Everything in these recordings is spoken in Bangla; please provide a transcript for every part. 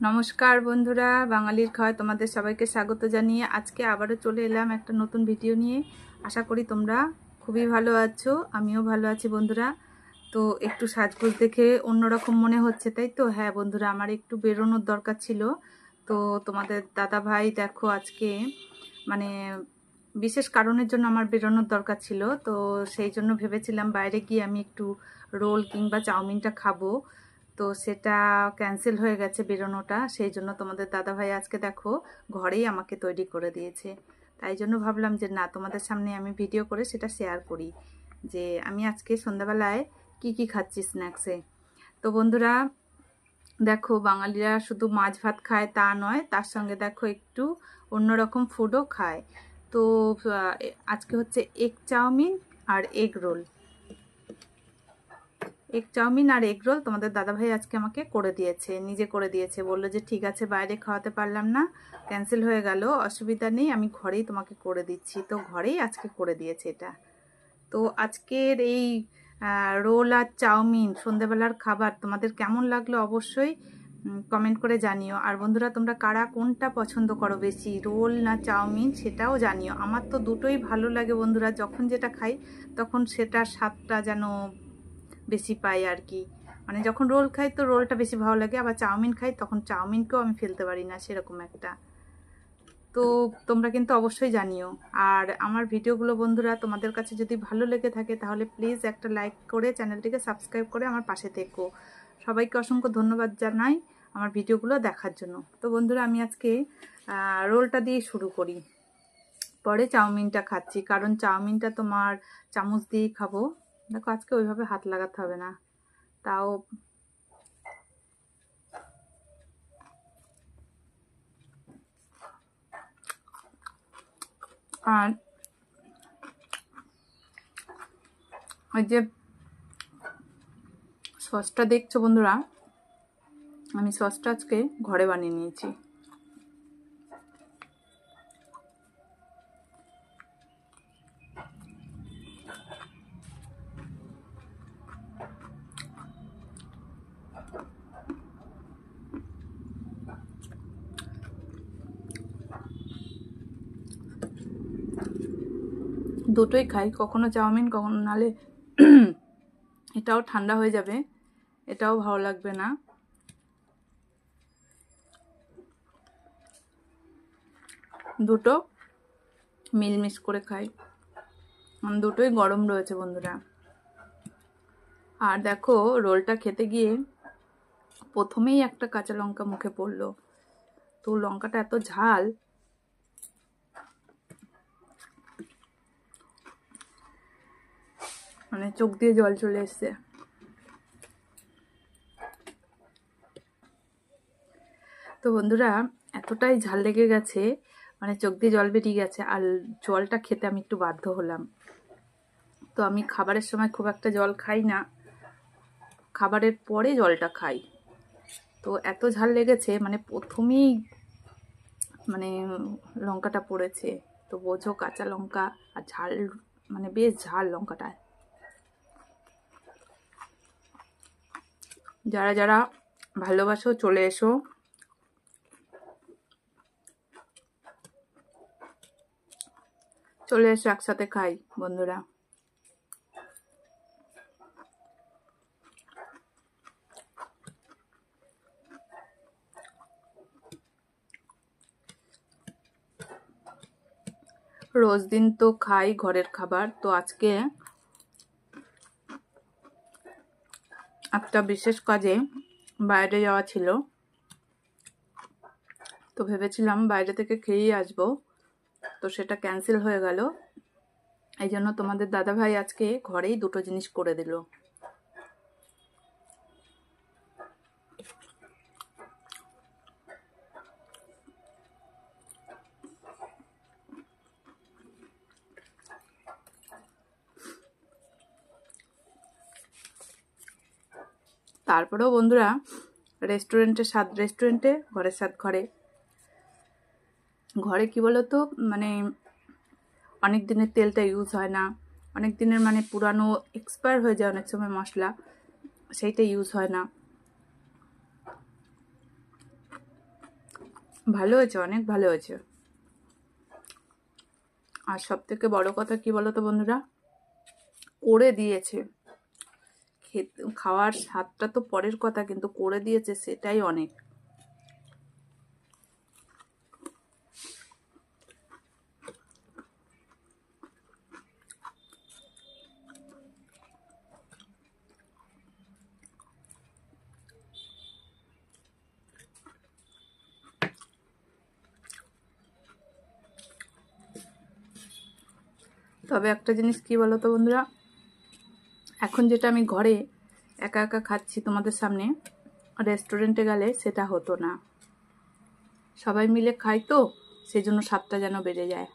নমস্কার বন্ধুরা, বাঙালির খাওয়া তোমাদের সবাইকে স্বাগত জানিয়ে আজকে আবারও চলে এলাম একটা নতুন ভিডিও নিয়ে। আশা করি তোমরা খুবই ভালো আছো, আমিও ভালো আছি বন্ধুরা। তো একটু সাজগোজ দেখে অন্যরকম মনে হচ্ছে, তাই তো? হ্যাঁ বন্ধুরা, আমার একটু বেরোনোর দরকার ছিল। তো তোমাদের দাদা ভাই, দেখো আজকে মানে বিশেষ কারণের জন্য আমার বেরোনোর দরকার ছিল। তো সেই জন্য ভেবেছিলাম বাইরে গিয়ে আমি একটু রোল কিংবা চাউমিনটা খাব। তো সেটা ক্যান্সেল হয়ে গেছে বেরোনোটা। সেই জন্য তোমাদের দাদাভাই আজকে দেখো ঘরেই আমাকে তৈরি করে দিয়েছে। তাই জন্য ভাবলাম যে না, তোমাদের সামনে আমি ভিডিও করে সেটা শেয়ার করি যে আমি আজকে সন্ধ্যাবেলায় কি কি খাচ্ছি স্ন্যাক্সে তো বন্ধুরা, দেখো বাঙালিরা শুধু মাছ ভাত খায় তা নয়, তার সঙ্গে দেখো একটু অন্যরকম ফুডও খায়। তো আজকে হচ্ছে এগ চাউমিন আর এগ রোল এগ চাউমিন আর এগ রোল তোমাদের দাদাভাই আজকে আমাকে করে দিয়েছে, নিজে করে দিয়েছে। বলল যে, ঠিক আছে, বাইরে খাওয়াতে পারলাম না ক্যান্সেল হয়ে গেল, অসুবিধা নেই, আমি ঘরেই তোমাকে করে দিচ্ছি। তো ঘরেই আজকে করে দিয়েছে এটা। তো আজকের এই রোল আর চাউমিন, সন্ধেবেলার খাবার তোমাদের কেমন লাগল অবশ্যই কমেন্ট করে জানিও। আর বন্ধুরা, তোমরা কারা কোনটা পছন্দ করো, বেশি রোল না চাউমিন, সেটাও জানিও। আমার তো দুটোই ভালো লাগে বন্ধুরা, যখন যেটা খাই, তখন সেটার স্বাদটা যেন বেশি পাই আর কি। মানে যখন রোল খাই তো রোলটা বেশি ভালো লাগে, আবার চাউমিন খাই তখন চাউমিনকেও আমি ফেলতে পারি না, সেরকম একটা। তো তোমরা কিন্তু অবশ্যই জানিও। আর আমার ভিডিওগুলো বন্ধুরা, তোমাদের কাছে যদি ভালো লেগে থাকে তাহলে প্লিজ একটা লাইক করে চ্যানেলটিকে সাবস্ক্রাইব করে আমার পাশে থেকো। সবাইকে অসংখ্য ধন্যবাদ জানাই আমার ভিডিওগুলো দেখার জন্য। তো বন্ধুরা, আমি আজকে রোলটা দিয়ে শুরু করি। পরে চাউমিনটা খাচ্ছি, কারণ চাউমিনটা তোমার চামচ দিয়েই খাব। দেখো, আজকে ওইভাবে হাত লাগাতে হবে না। তাও আর ওই যে সসটা দেখছ বন্ধুরা? আমি সসটা আজকে ঘরে বানিয়ে নিয়েছি। দুটোই খাই, কখনো চাউমিন, কখনো নালে এটাও ঠান্ডা হয়ে যাবে, এটাও ভালো লাগবে না। দুটো মিলমিশ করে খাই। দুটোই গরম রয়েছে বন্ধুরা। আর দেখো, রোলটা খেতে গিয়ে প্রথমেই একটা কাঁচা লঙ্কা মুখে পড়ল। তো লঙ্কাটা এত ঝাল মানে চোখ দিয়ে জল চলে এসছে। তো বন্ধুরা, এতটাই ঝাল লেগে গেছে মানে চোখ দিয়ে জল বেরিয়ে গেছে, আর জলটা খেতে আমি একটু বাধ্য হলাম। তো আমি খাবারের সময় খুব একটা জল খাই না, খাবারের পরে জলটা খাই। তো এত ঝাল লেগেছে মানে প্রথমেই মানে লঙ্কাটা পড়েছে। তো বোঝো কাঁচা লঙ্কা আর ঝাল মানে বেশ ঝাল লঙ্কাটা। যারা যারা ভালোবাসো, চলে এসো। চলে এসো, একসাথে খাই, বন্ধুরা। রোজ দিন তো খাই ঘরের খাবার, তো আজকে একটা বিশেষ কাজে বাইরে যাওয়া ছিল। তো ভেবেছিলাম বাইরে থেকে খেয়েই আসব। তো সেটা ক্যান্সেল হয়ে গেল। এই জন্য তোমাদের দাদাভাই আজকে ঘরেই দুটো জিনিস করে দিল। তারপরেও বন্ধুরা রেস্টুরেন্টের স্বাদ রেস্টুরেন্টে ঘরের স্বাদ ঘরে। ঘরে কি বলো তো মানে অনেক দিনের তেলটা ইউজ হয় না। অনেক দিনের মানে পুরানো এক্সপায়ার হয়ে যায় অনেক সময় মশলা, সেইটা ইউজ হয় না। ভালো হয়েছে, অনেক ভালো হয়েছে। আর সব থেকে বড় কথা কি বলো তো বন্ধুরা? করে দিয়েছে। খেতে, খাওয়ার স্বাদটা তো পরের কথা, কিন্তু করে দিয়েছে সেটাই অনেক। তবে একটা জিনিস কি বলো তো বন্ধুরা? এখন যেটা আমি ঘরে একা একা খাচ্ছি তোমাদের সামনে রেস্টুরেন্টে গেলে সেটা হতো না। সবাই মিলে খাই তো সেই জন্য স্বাদটা যেন বেড়ে যায়।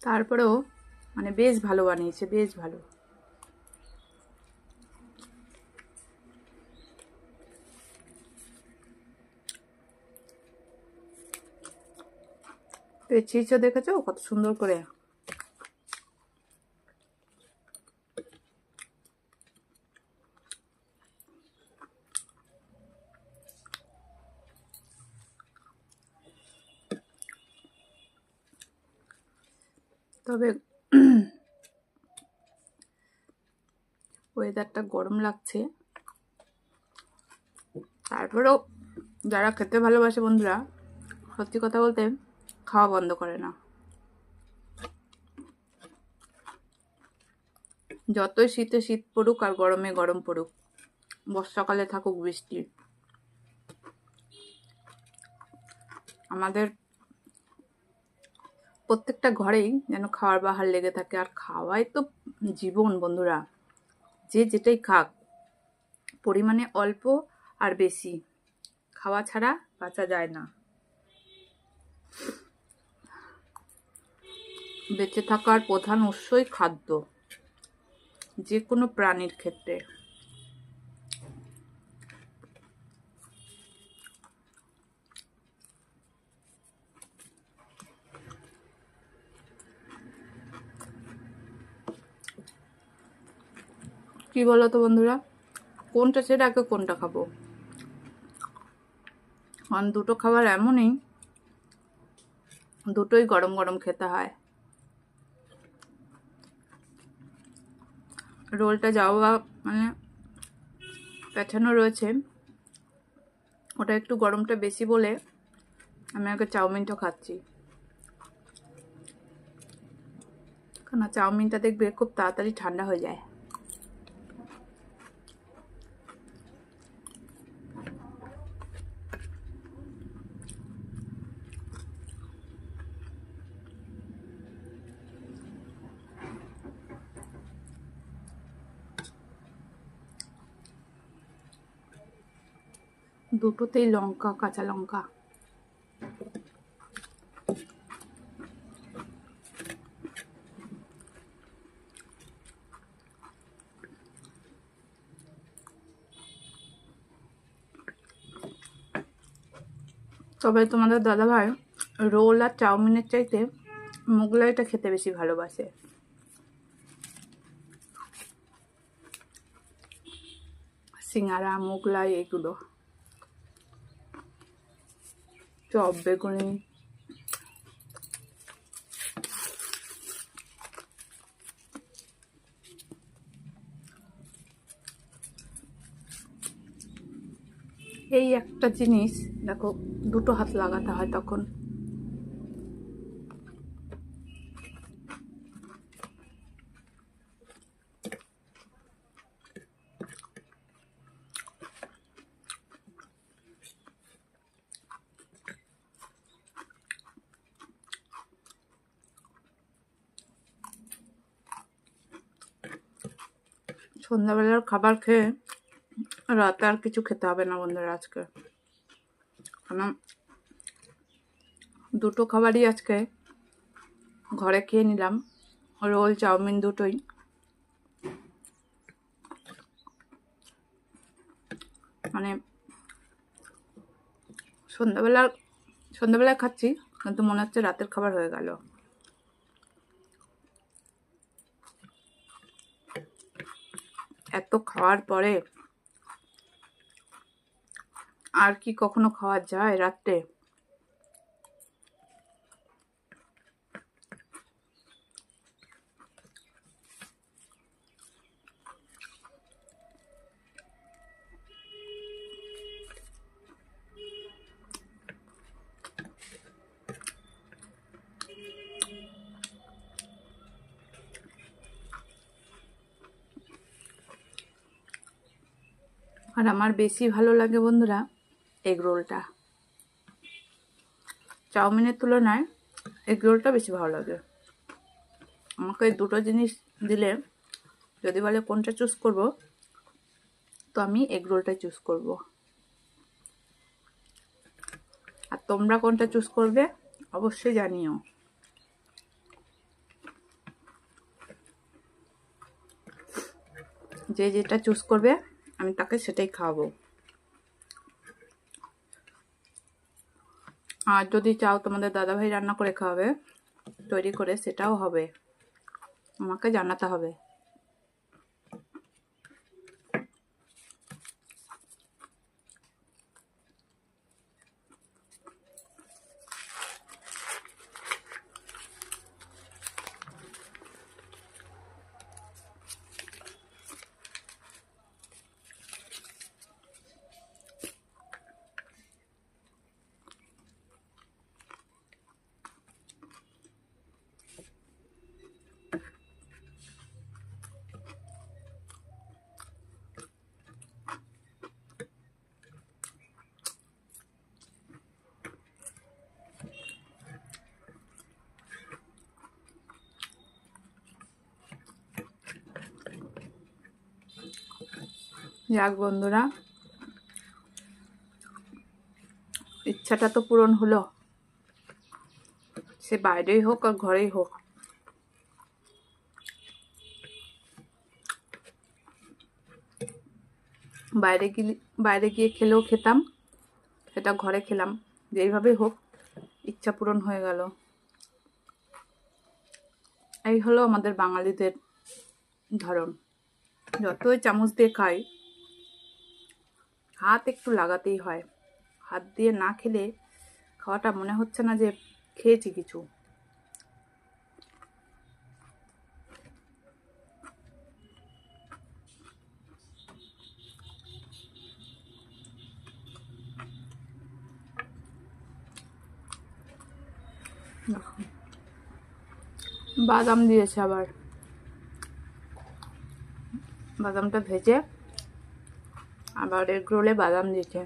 তারপরেও মানে বেশ ভালো বানিয়েছে, বেশ ভালো। পেঁচিয়েছো দেখেছ? কত সুন্দর করে। তবে ওয়েদারটা গরম লাগছে। তারপরেও যারা খেতে ভালোবাসে বন্ধুরা, সত্যি কথা বলতে খাওয়া বন্ধ করে না যতই শীতে শীত পড়ুক আর গরমে গরম পড়ুক, বর্ষাকালে থাকুক বৃষ্টি। আমাদের প্রত্যেকটা ঘরেই যেন খাওয়ার বাহার লেগে থাকে, আর খাওয়াই তো জীবন বন্ধুরা। যে যেটাই খাক, পরিমাণে অল্প আর বেশি, খাওয়া ছাড়া বাঁচা যায় না। বেঁচে থাকার প্রধান উৎসই খাদ্য যে কোনো প্রাণীর ক্ষেত্রে। কি বলো তো বন্ধুরা? কোনটা ছেড়ে আগে কোনটা খাব? কারণ দুটো খাবার এমনই, দুটোই গরম গরম খেতে হয়। রোলটা যাওয়া মানে পেছানো রয়েছে। ওটা একটু গরমটা বেশি বলে আমি আগে চাউমিনটা খাচ্ছি। কেন চাউমিনটা দেখবে খুব তাড়াতাড়ি ঠান্ডা হয়ে যায়। দুটোতেই লঙ্কা, কাঁচা লঙ্কা। তবে তোমাদের দাদাভাই রোল আর চাউমিনের চাইতে মোগলাইটা খেতে বেশি ভালোবাসে। সিঙ্গারা, মোগলাই, এগুলো। চপ বেগুনি এই একটা জিনিস দেখো দুটো হাত লাগাতে হয় তখন। সন্ধ্যাবেলার খাবার খেয়ে রাতে আর কিছু খেতে হবে না বন্ধুরা আজকে। কারণ দুটো খাবারই আজকে ঘরে খেয়ে নিলাম। রোল, চাউমিন দুটোই। মানে সন্ধ্যাবেলা, সন্ধ্যাবেলায় খাচ্ছি, কিন্তু মনে হচ্ছে রাতের খাবার হয়ে গেল। এত খাওয়ার পরে আর কি কখনো খাওয়া যায় রাত্রে? আর আমার বেশি ভালো লাগে বন্ধুরা এগ রোলটা। চাউমিনের তুলনায় এগ রোলটা বেশি ভালো লাগে। আমাকে দুটো জিনিস দিলে যদি বলে কোনটা চুজ করব, তো আমি এগ রোলটাই চুজ করব। আর তোমরা কোনটা চুজ করবে অবশ্যই জানিও। যে যেটা চুজ করবে আমি তাকে সেটাই খাওয়াবো। আর যদি চাও তোমাদের দাদাভাই রান্না করে খাওয়াবে, তৈরি করে সেটাও হবে। আমাকে জানাতে হবে। যাক বন্ধুরা, ইচ্ছাটা তো পূরণ হলো। সে বাইরেই হোক আর ঘরেই হোক। বাইরে গিয়ে বাইরে গিয়ে খেলেও খেতাম, সেটা ঘরে খেলাম। যেইভাবেই হোক, ইচ্ছা পূরণ হয়ে গেল। এই হলো আমাদের বাঙালিদের ধরন। যতই চামচ দিয়ে খাই হাত একটু লাগাতেই হয়। হাত দিয়ে না খেলে খাওয়াটা মনে হচ্ছে না যে খেয়েছি কিছু। বাদাম দিয়েছে আবার। বাদামটা ভেজে আবার এগ রোলে বাদাম দিয়েছে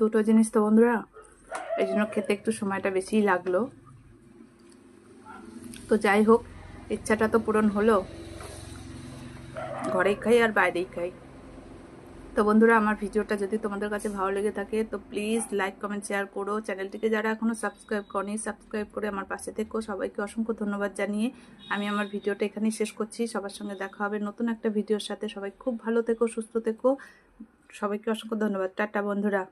দুটো জিনিস তো বন্ধুরা, এই জন্য খেতে একটু সময়টা বেশিই লাগল। তো যাই হোক, ইচ্ছাটা তো পূরণ হলো। ঘরেই খাই আর বাইরেই খাই। তো বন্ধুরা, আমার ভিডিওটা যদি তোমাদের কাছে ভালো লেগে থাকে, তো প্লিজ লাইক, কমেন্ট, শেয়ার করো। চ্যানেলটিকে যারা এখনও সাবস্ক্রাইব করনি, সাবস্ক্রাইব করে আমার পাশে থেকো। সবাইকে অসংখ্য ধন্যবাদ জানিয়ে আমি আমার ভিডিওটা এখানেই শেষ করছি। সবার সঙ্গে দেখা হবে নতুন একটা ভিডিওর সাথে। সবাই খুব ভালো থেকো, সুস্থ থেকো। সবাইকে অসংখ্য ধন্যবাদ। টাটা বন্ধুরা।